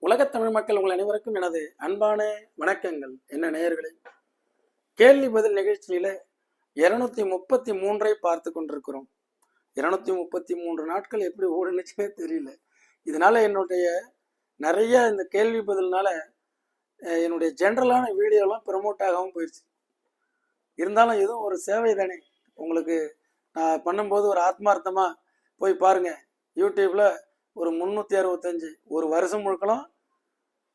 உலகத் தமிழ் மக்கள் உங்கள் அனைவருக்கும் எனது அன்பான வணக்கங்கள். என்ன நேயர்களே? கேள்வி பதில் நிகழ்ச்சியில இருநூத்தி முப்பத்தி மூன்றை பார்த்து கொண்டிருக்கிறோம். இருநூத்தி முப்பத்தி மூன்று நாட்கள் எப்படி ஓடுனுச்சுன்னே தெரியல. இதனால என்னுடைய நிறைய இந்த கேள்வி பதில்னால என்னுடைய ஜென்ரலான வீடியோலாம் ப்ரமோட் ஆகாமல் போயிடுச்சு இருந்தாலும் இதுவும் ஒரு சேவை தானே. உங்களுக்கு நான் பண்ணும்போது ஒரு ஆத்மார்த்தமாக போய் பாருங்க. யூடியூப்பில் ஒரு முந்நூற்றி அறுபத்தஞ்சு ஒரு வருஷம் முழுக்கலாம்.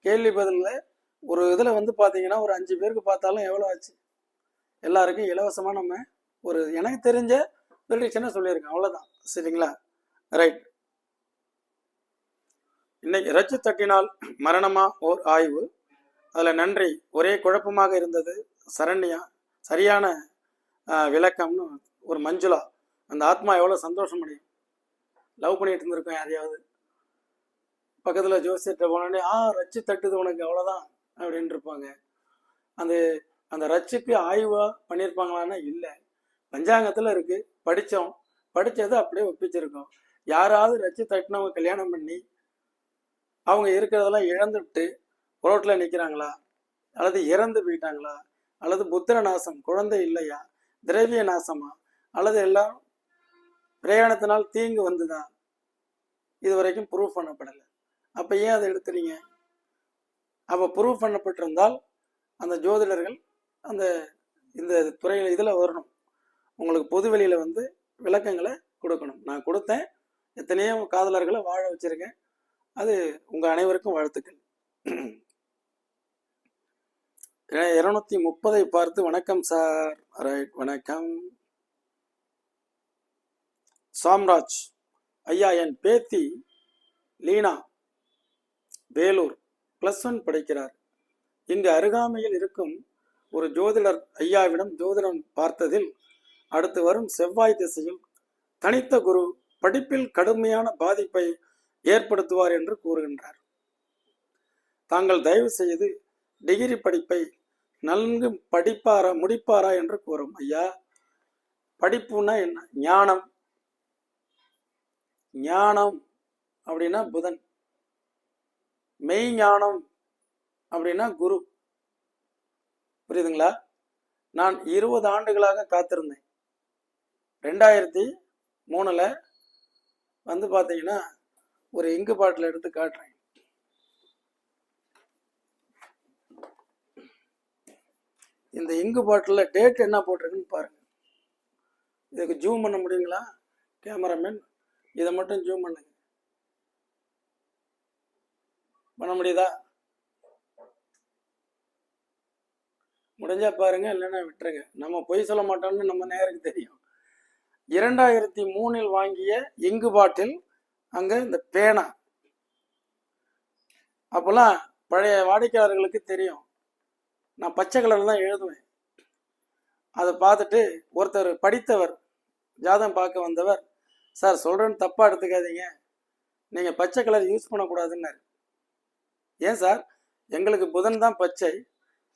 கேள்வி பதிலில் ஒரு இதில் வந்து பார்த்தீங்கன்னா ஒரு அஞ்சு பேருக்கு பார்த்தாலும் எவ்வளோ ஆச்சு? எல்லாருக்கும் இலவசமாக நம்ம ஒரு எனக்கு தெரிஞ்ச ப்ரிடிக்ஷனை சொல்லியிருக்கேன் அவ்வளோதான் சரிங்களா? ரைட் இன்னைக்கு ரச்சு தட்டினால் மரணமா ஓர் ஆய்வு. அதில் நன்றி. ஒரே குழப்பமாக இருந்தது. சரண்யா சரியான விளக்கம்னு ஒரு மஞ்சுளா அந்த ஆத்மா எவ்வளோ சந்தோஷம் அடையும் லவ் பண்ணிட்டு இருந்திருக்கோம் யாரையாவது? பக்கத்தில் ஜோசியர்கிட்ட போனோடனே ஆ ரச்சு தட்டுது உனக்கு அவ்வளோதான் அப்படின்னு இருப்பாங்க அந்த அந்த ரச்சுக்கு ஆய்வாக பண்ணியிருப்பாங்களான்னா இல்லை. பஞ்சாங்கத்தில் இருக்குது படித்தோம் படித்ததை அப்படியே ஒப்பிச்சிருக்கோம். யாராவது ரச்சு தட்டினவங்க கல்யாணம் பண்ணி அவங்க இருக்கிறதெல்லாம் இழந்துவிட்டு ரோட்டில் நிற்கிறாங்களா அல்லது இறந்து போயிட்டாங்களா? அல்லது புத்திர நாசம் குழந்தை இல்லையா? திரவிய நாசமா? அல்லது எல்லாம் பிரயாணத்தினால் தீங்கு வந்துதான் இது வரைக்கும் ப்ரூவ் பண்ணப்படலை. அப்போ ஏன் அதை எடுக்கிறீங்க அப்போ ப்ரூவ் பண்ணப்பட்டிருந்தால் அந்த ஜோதிடர்கள் அந்த இந்த துறையில் இதில் வரணும். உங்களுக்கு பொது வெளியில் வந்து விளக்கங்களை கொடுக்கணும். நான் கொடுத்தேன். எத்தனையோ காதலர்களை வாழ வச்சிருக்கேன். அது உங்கள் அனைவருக்கும் வாழ்த்துக்கள். இருநூத்தி முப்பதை பார்த்து வணக்கம் சார். ரைட் வணக்கம். சாம்ராஜ் ஐயா என் பேத்தி லீனா. வேலூர் ப்ளஸ் ஒன் படிக்கிறார். இங்கு அருகாமையில் இருக்கும் ஒரு ஜோதிடர் ஐயாவிடம் ஜோதிடம் பார்த்ததில் அடுத்து வரும் செவ்வாய் திசையில் தனித்த குரு படிப்பில் கடுமையான பாதிப்பை ஏற்படுத்துவார் என்று கூறுகின்றார். தாங்கள் தயவு செய்து டிகிரி படிப்பை நன்கு படிப்பாரா முடிப்பாரா என்று கூறும். ஐயா படிப்புன்னா என்ன? ஞானம். ஞானம் அப்படின்னா புதன். மெய் ஞானம் அப்படின்னா குரு. புரியுதுங்களா? நான் இருபது ஆண்டுகளாக காத்திருந்தேன். ரெண்டாயிரத்தி மூணில் வந்து பார்த்தீங்கன்னா ஒரு இங்கு பாட்டில் எடுத்து காட்டுறேன். இந்த இங்கு பாட்டில் டேட் என்ன போட்டிருக்குன்னு பாருங்க. இதுக்கு ஜூம் பண்ண முடியுங்களா? கேமராமேன் இதை மட்டும் ஜூம் பண்ணுங்க. பண்ண முடியுதா? முடிஞ்சா பாருங்க இல்லைன்னா விட்டுருங்க. நம்ம பொய் சொல்ல மாட்டோம்னு நம்ம நேருக்கு தெரியும். இரண்டாயிரத்தி மூணில் வாங்கிய இங்கு பாட்டில் அங்க இந்த பேனா. அப்போல்லாம் பழைய வாடிக்கையாளர்களுக்கு தெரியும். நான் பச்சை கலரில் தான் எழுதுவேன். அதை பார்த்துட்டு ஒருத்தர் படித்தவர் ஜாதகம் பார்க்க வந்தவர் சார் சொல்கிறேன்னு தப்பாக எடுத்துக்காதீங்க. நீங்கள் பச்சை கலர் யூஸ் பண்ணக்கூடாதுன்னாரு. ஏன் சார்? எங்களுக்கு புதன் தான் பச்சை.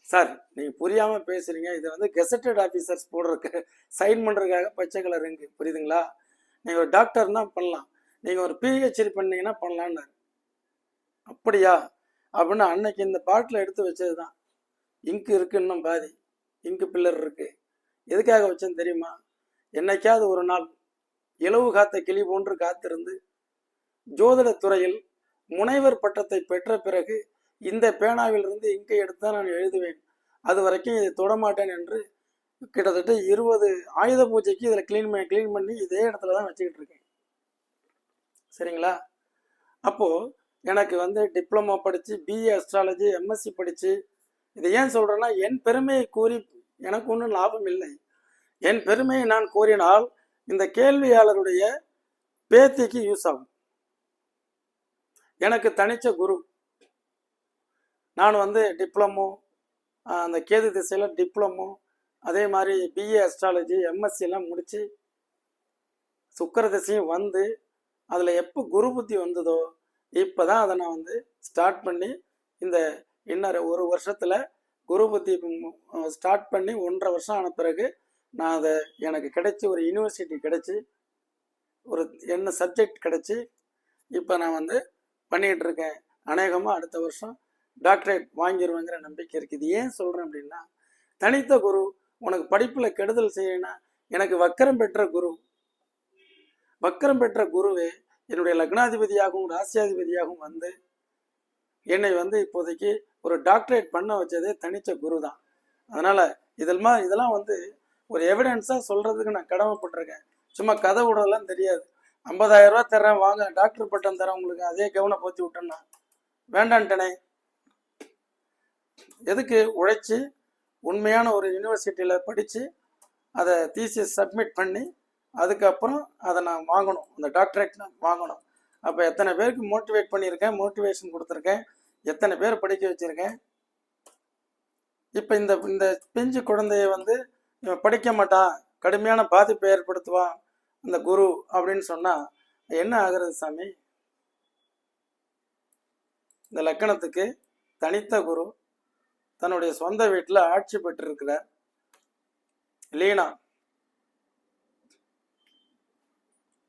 சார் நீங்கள் புரியாமல் பேசுறீங்க. இது வந்து கெசட்டட் ஆஃபீஸர்ஸ் போடுறதுக்கு சைன் பண்ணுறதுக்காக பச்சை கலர் இருக்கு. புரியுதுங்களா? நீங்கள் ஒரு டாக்டர்னா பண்ணலாம். நீங்கள் ஒரு பிஹெச்டி பண்ணீங்கன்னா பண்ணலான்னாரு. அப்படியா? அப்படின்னு அன்னைக்கு இந்த பாட்டில் எடுத்து வச்சது தான் இங்கு இருக்கு இன்னும் பாதி. இங்கு பில்லர் இருக்கு. எதுக்காக வச்சேன்னு தெரியுமா? என்னைக்காவது ஒரு நாள் இலவு காத்த கிளி போன்று காத்திருந்து ஜோதிட துறையில் முனைவர் பட்டத்தை பெற்ற பிறகு இந்த பேனாவிலிருந்து இங்கை எடுத்தால் நான் எழுதுவேன். அது வரைக்கும் இதை தொடமாட்டேன் என்று கிட்டத்தட்ட இருபது ஆயுத பூஜைக்கு இதில் க்ளீன் பண்ணி க்ளீன் பண்ணி இதே இடத்துல தான் வச்சுக்கிட்டு இருக்கேன். சரிங்களா? அப்போது எனக்கு வந்து டிப்ளமோ படித்து பிஏ அஸ்ட்ராலஜி எம்எஸ்சி படித்து இதை ஏன் சொல்கிறேன்னா என் பெருமையை கூறி எனக்கு ஒன்றும் லாபம் இல்லை. என் பெருமையை நான் கூறினால் இந்த கேள்வியாளருடைய பேத்திக்கு யூஸ் ஆகும். எனக்கு தனிச்ச குரு. நான் வந்து டிப்ளமோ அந்த கேது திசையில் டிப்ளமோ அதே மாதிரி பிஏ அஸ்ட்ராலஜி எம்எஸ்சிலாம் முடித்து சுக்கர திசையும் வந்து அதில் எப்போ குரு புத்தி வந்ததோ இப்போ தான் அதை நான் வந்து ஸ்டார்ட் பண்ணி இந்த இன்னொரு ஒரு வருஷத்தில் குரு புத்தி ஸ்டார்ட் பண்ணி ஒன்றரை வருஷம் ஆன பிறகு நான் அதை எனக்கு கிடைச்சி ஒரு யூனிவர்சிட்டி கிடைச்சி ஒரு என்ன சப்ஜெக்ட் கிடைச்சி இப்போ நான் வந்து பண்ணிகிட்டு இருக்கேன் அநேகமாக அடுத்த வருஷம் டாக்டரேட் வாங்கிடுவேங்கிற நம்பிக்கை இருக்குது. ஏன் சொல்கிறேன் அப்படின்னா தனித்த குரு உனக்கு படிப்பில் கெடுதல் செய்யணும் எனக்கு வக்கரம் பெற்ற குரு. வக்கரம் பெற்ற குருவே என்னுடைய லக்னாதிபதியாகவும் ராசியாதிபதியாகவும் வந்து என்னை வந்து இப்போதைக்கு ஒரு டாக்டரேட் பண்ண வச்சதே தனித்த குரு தான் அதனால் இதெல்லாம் இதெல்லாம் வந்து ஒரு எவிடன்ஸாக சொல்கிறதுக்கு நான் கடமைப்பட்டிருக்கேன். சும்மா கதை விடலாம் தெரியாது. ஐம்பதாயிரம் ரூபா தர்றேன் வாங்க. டாக்டர் பட்டம் தரேன் உங்களுக்கு. அதே கவனம் போத்தி விட்டேன்னா வேண்டான்ட்டனே. எதுக்கு? உழைச்சி உண்மையான ஒரு யூனிவர்சிட்டியில் படித்து அதை தீசி சப்மிட் பண்ணி அதுக்கப்புறம் அதை நான் வாங்கணும். அந்த டாக்டரேட் நான் வாங்கணும். அப்போ எத்தனை பேருக்கு மோட்டிவேட் பண்ணியிருக்கேன் மோட்டிவேஷன் கொடுத்துருக்கேன் எத்தனை பேர் படிக்க வச்சுருக்கேன்? இப்போ இந்த இந்த பிஞ்சு குழந்தைய வந்து படிக்க மாட்டான். கடுமையான பாதிப்பை ஏற்படுத்துவான். இந்த குரு அப்படின்னு சொன்னால் என்ன ஆகிறது சாமி? இந்த லக்கணத்துக்கு தனித்த குரு தன்னுடைய சொந்த வீட்டில் ஆட்சி பெற்றிருக்கிறார். லீனா.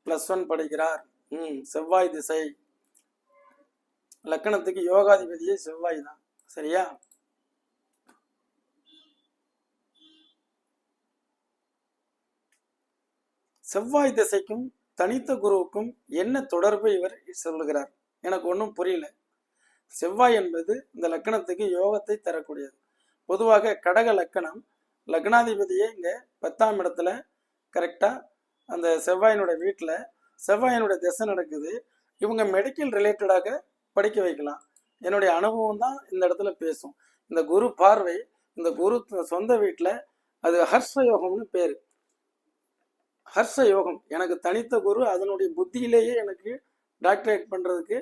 பிளஸ் ஒன் படிக்கிறார். ம் செவ்வாய் திசை. லக்கணத்துக்கு யோகாதிபதியே செவ்வாய் தான். சரியா? செவ்வாய் திசைக்கும் தனித்த குருவுக்கும் என்ன தொடர்பு இவர் சொல்லுகிறார்? எனக்கு ஒன்றும் புரியல. செவ்வாய் என்பது இந்த லக்கணத்துக்கு யோகத்தை தரக்கூடியது. பொதுவாக கடக லக்கணம் லக்னாதிபதியே இங்கே பத்தாம் இடத்துல கரெக்டாக அந்த செவ்வாயினுடைய வீட்டில் செவ்வாயினுடைய திசை நடக்குது. இவங்க மெடிக்கல் ரிலேட்டடாக படிக்க வைக்கலாம். என்னுடைய அனுபவம் தான் இந்த இடத்துல பேசும். இந்த குரு பார்வை இந்த குரு சொந்த வீட்டில் அது ஹர்ஷ யோகம்னு பேர். ஹர்ஷ யோகம் எனக்கு தனித்த குரு அதனுடைய புத்தியிலேயே எனக்கு டாக்டரேட் பண்ணுறதுக்கு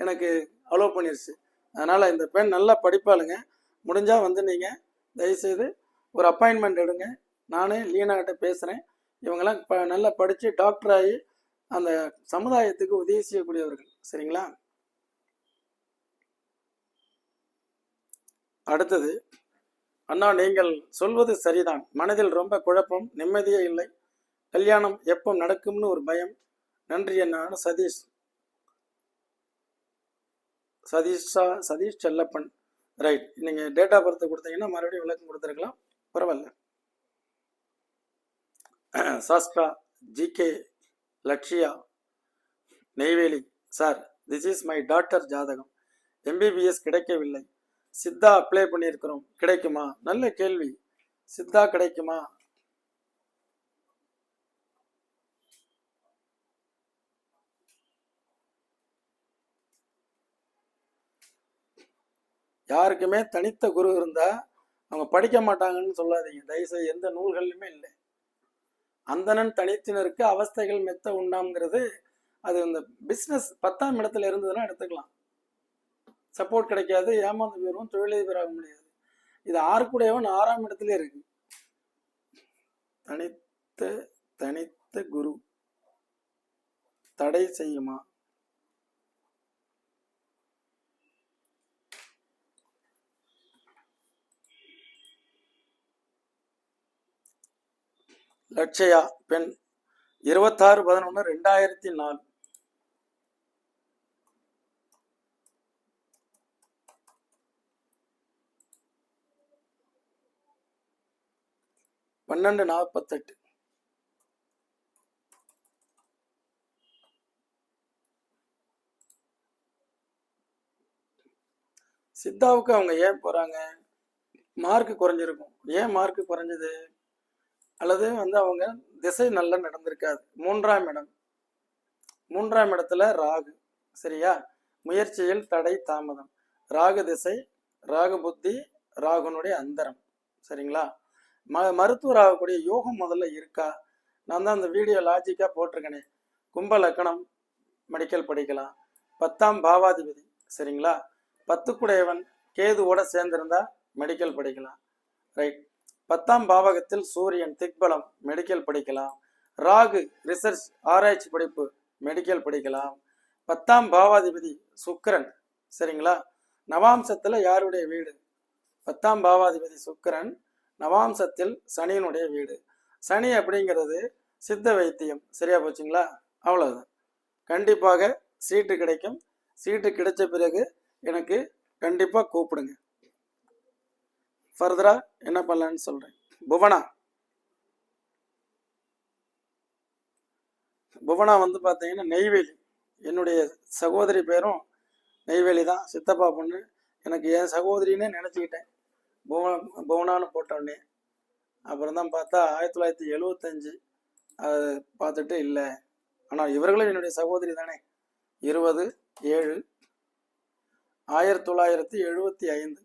எனக்கு அலோவ் பண்ணிருச்சு. அதனால் இந்த பெண் நல்லா படிப்பாளுங்க. முடிஞ்சால் வந்து நீங்கள் தயவுசெய்து ஒரு அப்பாயின்மெண்ட் எடுங்க. நானே லீனாகிட்ட பேசுகிறேன் இவங்கெல்லாம் ப நல்லா படித்து டாக்டராகி அந்த சமுதாயத்துக்கு உதவி செய்யக்கூடியவர்கள். சரிங்களா? அடுத்தது அண்ணா நீங்கள் சொல்வது சரிதான். மனதில் ரொம்ப குழப்பம் நிம்மதியே இல்லை. கல்யாணம் எப்போ நடக்கும்னு ஒரு பயம். நன்றி அண்ணான்னு சதீஷ். சதீஷா சதீஷ் செல்லப்பன். ரைட் நீங்கள் டேட் ஆஃப் பர்த் கொடுத்தீங்கன்னா மறுபடியும் விளக்கம் கொடுத்துருக்கலாம். பரவாயில்ல. Sastra GK Lakshya Neyveli. Sir this is my daughter ஜாதகம். எம்பிபிஎஸ் கிடைக்கவில்லை. சித்தா அப்ளை பண்ணியிருக்கிறோம். கிடைக்குமா? நல்ல கேள்வி. சித்தா கிடைக்குமா? யாருக்குமே தனித்த குரு இருந்தா அவங்க படிக்க மாட்டாங்கன்னு சொல்லாதீங்க. தயவுசெய்து எந்த நூல்கள்லையுமே இல்லை. அந்தணன் தனித்தினருக்கு அவஸ்தைகள் மெத்த உண்டாம்ங்கிறது அது இந்த பிஸ்னஸ் பத்தாம் இடத்துல இருந்ததுன்னா எடுத்துக்கலாம். சப்போர்ட் கிடைக்காது ஏமாந்து போயிடும் தொழிலதிபர் ஆக முடியாது. இது ஆறுக்குடையவன் ஆறாம் இடத்துல இருக்கு. தனித்த தனித்த குரு தடை செய்யுமா? லட்சயா பெண். இருபத்தாறு பதினொன்று ரெண்டாயிரத்தி நாலு பன்னெண்டு நாற்பத்தெட்டு சித்தாவுக்கு அவங்க ஏன் போறாங்க? மார்க் குறைஞ்சிருக்கும். ஏன் மார்க் குறைஞ்சது? அல்லது வந்து அவங்க திசை நல்லா நடந்திருக்காது. மூன்றாம் இடம். மூன்றாம் இடத்துல ராகு. சரியா? முயற்சியில் தடை தாமதம். ராகு திசை ராகு புத்தி ராகுனுடைய அந்தரம். சரிங்களா? ம மருத்துவர் ஆகக்கூடிய யோகம் முதல்ல இருக்கா? நான் தான் அந்த வீடியோ லாஜிக்காக போட்டிருக்கேனே. கும்ப லக்கணம் மெடிக்கல் படிக்கலாம். பத்தாம் பாவாதிபதி. சரிங்களா? பத்துக்குடையவன் கேதுவோட சேர்ந்திருந்தா மெடிக்கல் படிக்கலாம். ரைட் பத்தாம் பாவகத்தில் சூரியன் திக்பலம் மெடிக்கல் படிக்கலாம். ராகு ரிசர்ச் ஆராய்ச்சி படிப்பு மெடிக்கல் படிக்கலாம். பத்தாம் பாவாதிபதி சுக்கிரன் சரிங்களா? நவாம்சத்தில் யாருடைய வீடு? பத்தாம் பாவாதிபதி சுக்கரன் நவாம்சத்தில் சனியினுடைய வீடு. சனி அப்படிங்கிறது சித்த வைத்தியம். சரியா போச்சுங்களா? அவ்வளோதான் கண்டிப்பாக சீட்டு கிடைக்கும். சீட்டு கிடைச்ச பிறகு எனக்கு கண்டிப்பாக கூப்பிடுங்க. ஃபர்தராக என்ன பண்ணலான்னு சொல்கிறேன் புவனா. புவனா வந்து பார்த்தீங்கன்னா நெய்வேலி. என்னுடைய சகோதரி பேரும் நெய்வேலி தான். சித்தப்பா பொண்ணு. எனக்கு என் சகோதரின்னே நினச்சிக்கிட்டேன். புவன புவனான்னு போட்டோடனே அப்புறம் தான் பார்த்தா ஆயிரத்தி தொள்ளாயிரத்தி எழுவத்தஞ்சு. அது பார்த்துட்டு இல்லை. ஆனால் இவர்களும் என்னுடைய சகோதரி தானே. இருபது ஏழு ஆயிரத்தி தொள்ளாயிரத்தி எழுபத்தி ஐந்து.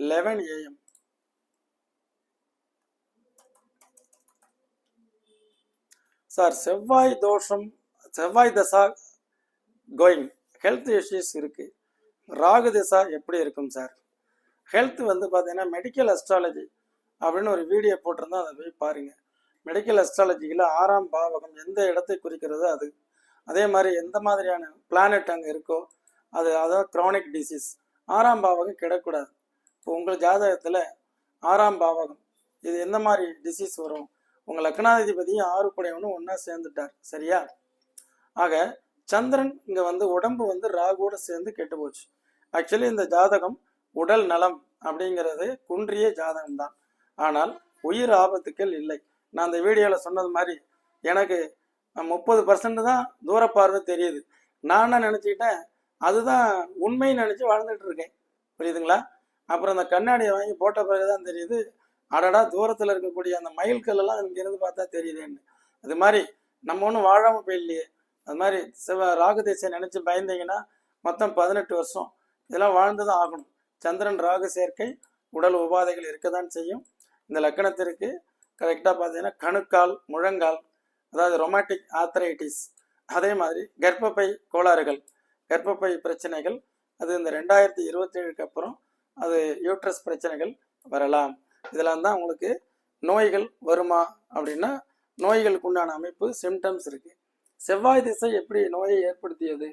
லெவன் ஏஎம் சார் செவ்வாய் தோஷம் செவ்வாய் தசா கோயிங் ஹெல்த் இஷ்யூஸ் இருக்கு. ராகு திசா எப்படி இருக்கும் சார் ஹெல்த் வந்து பார்த்தீங்கன்னா மெடிக்கல் அஸ்ட்ராலஜி அப்படின்னு ஒரு வீடியோ போட்டிருந்தா அதை போய் பாருங்க. மெடிக்கல் அஸ்ட்ராலஜியில் ஆறாம் பாவகம் எந்த இடத்தை குறிக்கிறதோ அது. அதே மாதிரி எந்த மாதிரியான பிளானட் அங்கே இருக்கோ அது அதாவது க்ரானிக் டிசீஸ் ஆறாம் பாவகம் கிடக்கூடாது. இப்போ உங்கள் ஜாதகத்தில் ஆறாம் பாவகம் இது எந்த மாதிரி டிசீஸ் வரும்? உங்கள் லக்னாதிபதியும் ஆறு குடையவனும் ஒன்றா சேர்ந்துட்டார் சரியா? ஆக சந்திரன் இங்கே வந்து உடம்பு வந்து ராகுவோட சேர்ந்து கெட்டு போச்சு. ஆக்சுவலி இந்த ஜாதகம் உடல் நலம் அப்படிங்கிறது குன்றிய ஜாதகம் தான் ஆனால் உயிர் ஆபத்துக்கள் இல்லை. நான் அந்த வீடியோவில் சொன்னது மாதிரி எனக்கு முப்பது பர்சன்ட் தான் தூரப்பார்வை தெரியுது. நான் என்ன நினச்சிக்கிட்டேன் அதுதான் உண்மைன்னு நினச்சி வாழ்ந்துட்டு இருக்கேன். புரியுதுங்களா? அப்புறம் அந்த கண்ணாடியை வாங்கி போட்ட பிறகு தான் தெரியுது அடடா தூரத்தில் இருக்கக்கூடிய அந்த மயில்கல் எல்லாம் இங்கிருந்து பார்த்தா தெரியுதுன்னு. அது மாதிரி நம்ம ஒன்றும் வாழாமல் போயிடலையே. அது மாதிரி சிவ ராகு திசை நினச்சி பயந்தீங்கன்னா மொத்தம் பதினெட்டு வருஷம் இதெல்லாம் வாழ்ந்து தான் ஆகணும். சந்திரன் ராகு சேர்க்கை உடல் உபாதைகள் இருக்க தான் செய்யும். இந்த லக்கணத்திற்கு கரெக்டாக பார்த்தீங்கன்னா கணுக்கால் முழங்கால் அதாவது ரொமாட்டிக் ஆத்திரைட்டிஸ் அதே மாதிரி கர்ப்பப்பை கோளாறுகள் கர்ப்பப்பை பிரச்சனைகள் அது இந்த ரெண்டாயிரத்தி இருபத்தேழுக்கு அப்புறம் அது யூட்ரஸ் பிரச்சனைகள் வரலாம். இதெல்லாம் தான் உங்களுக்கு நோய்கள் வருமா அப்படின்னா நோய்களுக்கு உண்டான அமைப்பு சிம்டம்ஸ் இருக்கு. செவ்வாய் திசை எப்படி நோயை ஏற்படுத்தியது?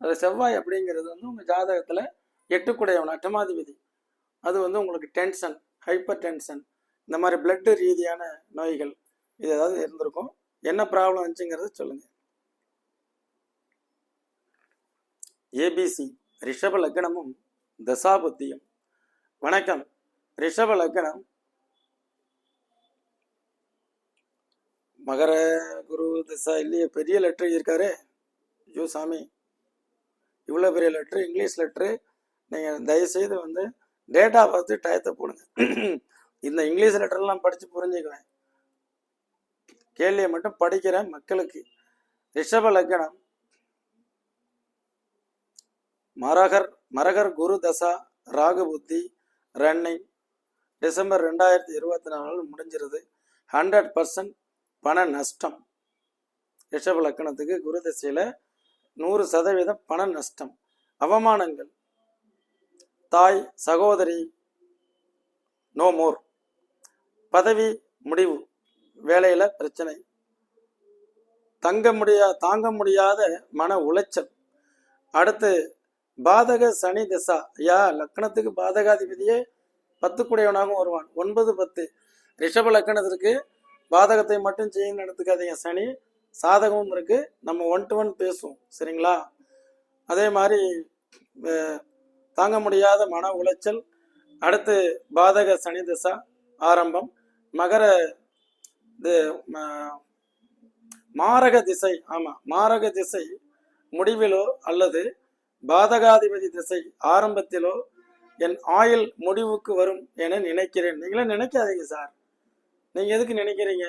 அது செவ்வாய் அப்படிங்கிறது வந்து உங்கள் ஜாதகத்தில் எட்டுக்குடையவன் அட்டமாதிபதி. அது வந்து உங்களுக்கு டென்ஷன் ஹைப்பர் டென்ஷன் இந்த மாதிரி பிளட்டு ரீதியான நோய்கள் இது ஏதாவது இருந்திருக்கும். என்ன ப்ராப்ளம் வந்துச்சுங்கிறத சொல்லுங்க. ஏபிசி ரிஷப லக்னமும் தசாபுத்தியும். வணக்கம். ரிஷப லக்னம் மகர குரு தசா இல்லையே பெரிய லெட்டர் இருக்காரு ஐயோ சாமி. இவ்வளோ பெரிய லெட்ரு இங்கிலீஷ் லெட்ரு நீங்கள் தயவுசெய்து வந்து டேட்டா பார்த்து டயத்தை போடுங்க. இந்த இங்கிலீஷ் லெட்டர்லாம் படித்து புரிஞ்சுக்குவேன். கேள்வியை மட்டும் படிக்கிற மக்களுக்கு. ரிஷப லக்னம் மரகர் மரகர் குரு தசா ராகு புத்தி ரன்னிங் டிசம்பர் ரெண்டாயிரத்தி இருபத்தி நாலு முடிஞ்சிருது. ஹண்ட்ரட் பர்சன்ட் பண நஷ்டம். ரிஷப லக்கணத்துக்கு குரு திசையில் நூறு சதவீதம் பண நஷ்டம். அவமானங்கள். தாய் சகோதரி நோ மோர் பதவி முடிவு. வேலையில் பிரச்சனை. தங்க முடியா தாங்க முடியாத மன உளைச்சல். அடுத்து பாதக சனி திசா. ஐயா லக்கணத்துக்கு பாதகாதிபதியே பத்துக்குடையவனாகவும் வருவான். ஒன்பது பத்து. ரிஷப லக்கணத்திற்கு பாதகத்தை மட்டும் செய்ய நடத்துக்காதீங்க சனி. சாதகமும் இருக்கு. நம்ம ஒன் டு ஒன் பேசுவோம். சரிங்களா? அதே மாதிரி தாங்க முடியாத மன உளைச்சல். அடுத்து பாதக சனி திசா ஆரம்பம். மகர இது ம- மாரக திசை. ஆமா மாரக திசை முடிவிலோ அல்லது பாதகாதிபதி திசை ஆரம்பத்திலோ என் ஆயுள் முடிவுக்கு வரும் என நினைக்கிறேன். நீங்களே நினைக்காதீங்க சார் நீங்க எதுக்கு நினைக்கிறீங்க?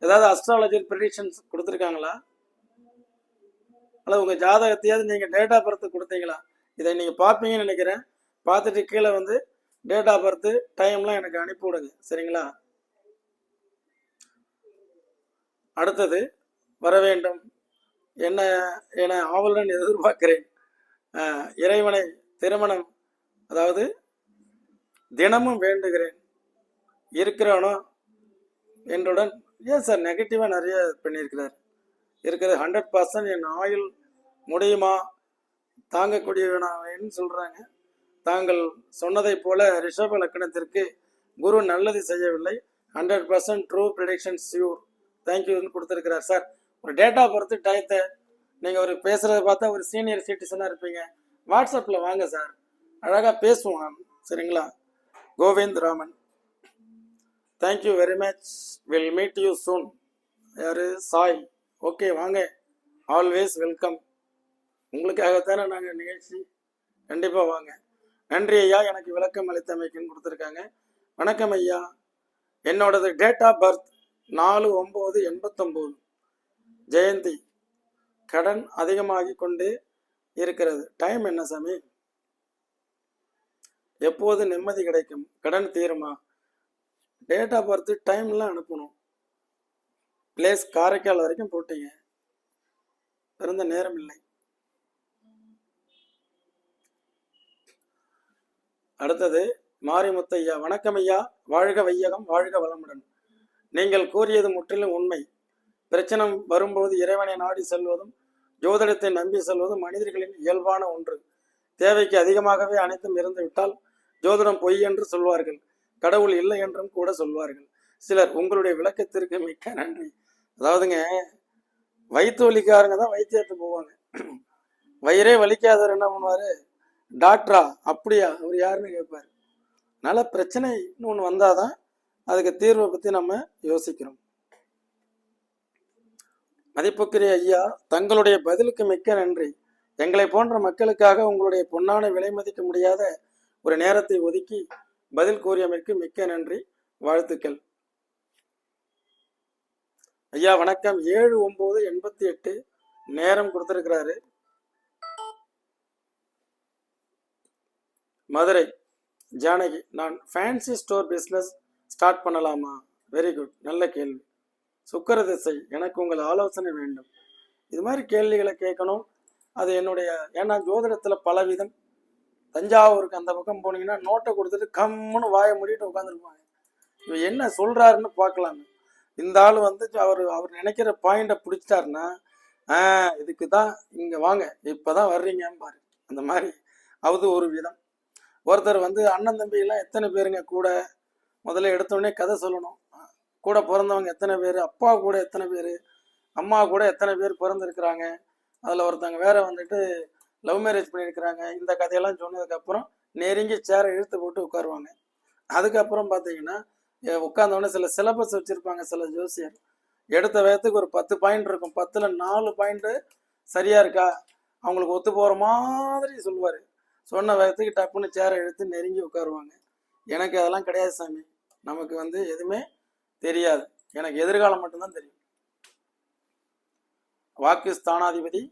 ஏதாவது அஸ்ட்ராலஜி ப்ரிடிக்ஷன்ஸ் கொடுத்துருக்காங்களா? அல்லது உங்க ஜாதகத்தையாவது நீங்க டேட் ஆஃப் பர்த் கொடுத்தீங்களா? இதை நீங்க பார்ப்பீங்கன்னு நினைக்கிறேன். பார்த்துட்டு கீழே வந்து டேட் ஆஃப் பர்த் டைம்லாம் எனக்கு அனுப்பி விடுங்க. சரிங்களா? அடுத்தது வர வேண்டும். என்ன என ஆவலுடன் எதிர்பார்க்கிறேன். இறைவனை திருமணம் அதாவது தினமும் வேண்டுகிறேன் இருக்கிறானோ என்றுடன் ஏன் சார் நெகட்டிவாக நிறைய பண்ணியிருக்கிறார். இருக்கிறது ஹண்ட்ரட் பர்சன்ட் என் ஆயுள் முடியுமா? தாங்கக்கூடியவனாவேன்னு சொல்கிறாங்க தாங்கள் சொன்னதைப் போல ரிஷப லக்கணத்திற்கு குரு நல்லது செய்யவில்லை. Hundred percent true prediction sure தேங்க்யூன்னு கொடுத்துருக்கிறார் சார் ஒரு டேட்டா பொறுத்து டயத்தை நீங்கள் ஒரு பேசுகிறத பார்த்தா ஒரு சீனியர் சிட்டிசனாக இருப்பீங்க. வாட்ஸ்அப்பில் வாங்க சார் அழகாக பேசுவோம். சரிங்களா? Govind Raman thank you very much will meet you soon யாரு? சாய். ஓகே வாங்க. ஆல்வேஸ் வெல்கம் உங்களுக்காகத்தானே நாங்கள் நிகழ்ச்சி? கண்டிப்பாக வாங்க. நன்றி ஐயா. எனக்கு விளக்கம் அளித்தமைக்குன்னு கொடுத்துருக்காங்க. வணக்கம் ஐயா. என்னோடது டேட் ஆஃப் பர்த் நாலு ஒம்பது எண்பத்தொம்போது. ஜெயந்தி. கடன் அதிகமாகி கொண்டே இருக்கிறது. டைம் என்ன சாமி? எப்போது நிம்மதி கிடைக்கும்? கடன் தீருமா? டேட் ஆஃப் பர்த் டைம்லாம் அனுப்பணும். பிளேஸ் காரைக்கால் வரைக்கும் போட்டீங்க. பிறந்த நேரம் இல்லை. அடுத்தது மாரிமுத்தையா வணக்கம் ஐயா. வாழ்க வையகம் வாழ்க வளமுடன். நீங்கள் கூறியது முற்றிலும் உண்மை. பிரச்சனை வரும்போது இறைவனை நாடி செல்வதும் ஜோதிடத்தை நம்பி செல்வதும் மனிதர்களின் இயல்பான ஒன்று. தேவைக்கு அதிகமாகவே அனைத்தும் இருந்து விட்டால் ஜோதிடம் பொய் என்று சொல்வார்கள். கடவுள் இல்லை என்றும் கூட சொல்வார்கள். சிலர் உங்களுடைய விளக்கத்திற்கு மிக்க நன்றி. அதாவதுங்க வயிற்று வலிக்காரங்க தான் வைத்தியத்தை போவாங்க. வயிறே வலிக்காதவர் என்ன பண்ணுவாரு? டாக்டரா? அப்படியா? அவர் யாருன்னு கேட்பார். அதனால பிரச்சனைன்னு ஒன்று வந்தாதான் அதுக்கு தீர்வை பற்றி நம்ம யோசிக்கிறோம். மதிப்புக்குரிய ஐயா தங்களுடைய பதிலுக்கு மிக்க நன்றி. எங்களை போன்ற மக்களுக்காக உங்களுடைய பொன்னான விலை மதிக்க முடியாத ஒரு நேரத்தை ஒதுக்கி பதில் கூறியமைக்கு மிக்க நன்றி. வாழ்த்துக்கள். ஐயா வணக்கம். ஏழு ஒன்பது எண்பத்தி எட்டு நேரம் கொடுத்திருக்கிறாரு. மதுரை ஜானகி நான் ஃபேன்சி ஸ்டோர் பிஸ்னஸ் ஸ்டார்ட் பண்ணலாமா? வெரி குட் நல்ல கேள்வி. சுக்கர திசை எனக்கு உங்கள் ஆலோசனை வேண்டும். இது மாதிரி கேள்விகளை கேட்கணும். அது என்னுடைய ஏன்னா ஜோதிடத்தில் பலவிதம். தஞ்சாவூருக்கு அந்த பக்கம் போனீங்கன்னா நோட்டை கொடுத்துட்டு கம்முன்னு வாயை மூடிட்டு உட்காந்துருப்பாங்க இவன் என்ன சொல்றாருன்னு பார்க்கலாங்க இந்த ஆள் வந்து அவர் அவர் நினைக்கிற பாயிண்டை பிடிச்சிட்டாருன்னா இதுக்கு தான் இங்கே வாங்க இப்போ தான் வர்றீங்கன்னு பாரு. அந்த மாதிரி அது ஒரு விதம். ஒருத்தர் வந்து அண்ணன் தம்பியெல்லாம் எத்தனை பேருங்க கூட முதல்ல எடுத்தோடனே கதை சொல்லணும். கூட பிறந்தவங்க எத்தனை பேர்? அப்பா கூட எத்தனை பேர்? அம்மா கூட எத்தனை பேர் பிறந்திருக்கிறாங்க? அதில் ஒருத்தவங்க வேற வந்துட்டு லவ் மேரேஜ் பண்ணியிருக்கிறாங்க. இந்த கதையெல்லாம் சொன்னதுக்கப்புறம் நெருங்கி சேரை இழுத்து போட்டு உட்காருவாங்க. அதுக்கப்புறம் பார்த்தீங்கன்னா உட்காந்தவொடனே சில சிலபஸ் வச்சுருப்பாங்க சில ஜோசியர். எடுத்த வேகத்துக்கு ஒரு பத்து பாயிண்ட் இருக்கும். பத்தில் நாலு பாயிண்ட்டு சரியாக இருக்கா? அவங்களுக்கு ஒத்து போகிற மாதிரி சொல்லுவார். சொன்ன வேகத்துக்கு டப்புன்னு சேரை இழுத்து நெருங்கி உட்காருவாங்க. எனக்கு அதெல்லாம் கிடையாது சாமி. நமக்கு வந்து எதுவுமே தெரியாது. எனக்கு எதிர்காலம் மட்டும்தான் தெரியும். வாக்கு ஸ்தானாதிபதி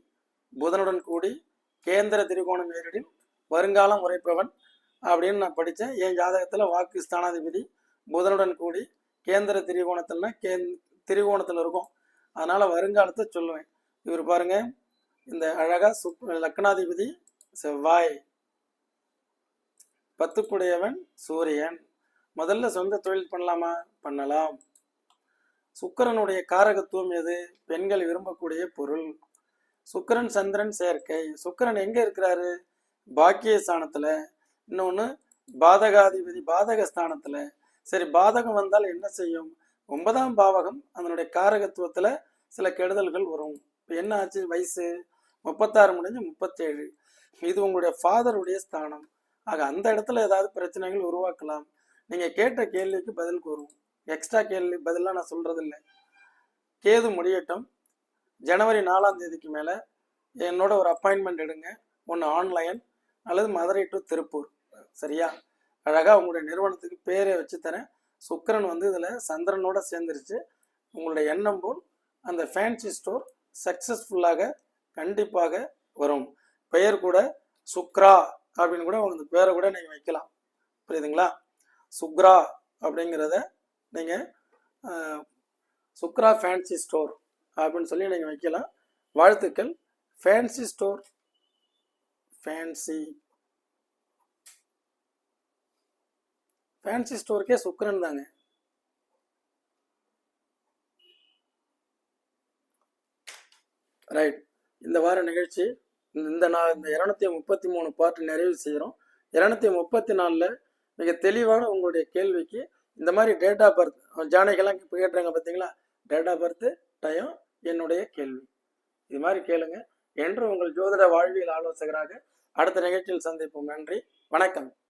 புதனுடன் கூடி கேந்திர திரிகோணம் நேரிடில் வருங்காலம் உரைப்பவன் அப்படின்னு நான் படித்தேன். என் ஜாதகத்தில் வாக்கு ஸ்தானாதிபதி புதனுடன் கூடி கேந்திர திரிகோணத்தில்னா கே திரிகோணத்தில் இருக்கும். அதனால் வருங்காலத்தை சொல்லுவேன். இவர் பாருங்க இந்த அழகா சுப் லக்னாதிபதி செவ்வாய். பத்துக்குடையவன் சூரியன். முதல்ல சொந்த தொழில் பண்ணலாமா? பண்ணலாம். சுக்கிரனுடைய காரகத்துவம் எது? பெண்கள் விரும்பக்கூடிய பொருள். சுக்கிரன் சந்திரன் சேர்க்கை. சுக்கரன் எங்க இருக்கிறாரு? பாக்கிய ஸ்தானத்துல இன்னொன்னு பாதகாதிபதி பாதக ஸ்தானத்துல சரி பாதகம் வந்தால் என்ன செய்யும்? ஒன்பதாம் பாவகம் அதனுடைய காரகத்துவத்துல சில கெடுதல்கள் வரும். இப்போ என்ன ஆச்சு? வயசு. முப்பத்தாறு முடிஞ்சு முப்பத்தேழு. இது உங்களுடைய ஃபாதருடைய ஸ்தானம். ஆக அந்த இடத்துல ஏதாவது பிரச்சனைகள் உருவாக்கலாம். நீங்க கேட்ட கேள்விக்கு பதில் கூறுவோம். எக்ஸ்ட்ரா கேள்வி பதிலாக நான் சொல்றது இல்லை கேது முடியட்டும். ஜனவரி நாலாம் தேதிக்கு மேலே என்னோட ஒரு அப்பாயின்மெண்ட் எடுங்க. ஒன்று ஆன்லைன் அல்லது மதுரை டு திருப்பூர். சரியா? அழகாக உங்களுடைய நிறுவனத்துக்கு பேரை வச்சு தரேன். சுக்கரன் வந்து இதில் சந்திரனோட சேர்ந்துருச்சு. உங்களுடைய எண்ணம் போல் அந்த ஃபேன்சி ஸ்டோர் சக்ஸஸ்ஃபுல்லாக கண்டிப்பாக வரும். பெயர் கூட சுக்ரா அப்படின்னு கூட அந்த பேரை கூட நீங்கள் வைக்கலாம். புரியுதுங்களா? சுக்ரா அப்படிங்கிறத நீங்கள் சுக்ரா ஃபேன்சி ஸ்டோர் அப்படின்னு சொல்லி நீங்கள் வைக்கலாம். வாழ்த்துக்கள். ஃபேன்சி ஸ்டோர் ஃபேன்சி ஃபேன்சி ஸ்டோருக்கே சுக்கரன் தாங்க. ரைட் இந்த வார நிகழ்ச்சி இந்த நான் இந்த இரநூத்தி முப்பத்தி மூணு பாட்டு நிறைவு செய்கிறோம். இரநூத்தி முப்பத்தி நாலில் மிக தெளிவான உங்களுடைய கேள்விக்கு இந்த மாதிரி டேட் ஆஃப் பர்த் ஜானகிலாம் இப்போ கேட்டுறாங்க பார்த்தீங்களா டேட் ஆஃப் பர்த்து டயம் என்னுடைய கேள்வி. இது மாதிரி கேளுங்க. என்று உங்கள் ஜோதிட வாழ்வியல் ஆலோசகராக அடுத்த நிகழ்ச்சியில் சந்திப்போம். நன்றி. வணக்கம்.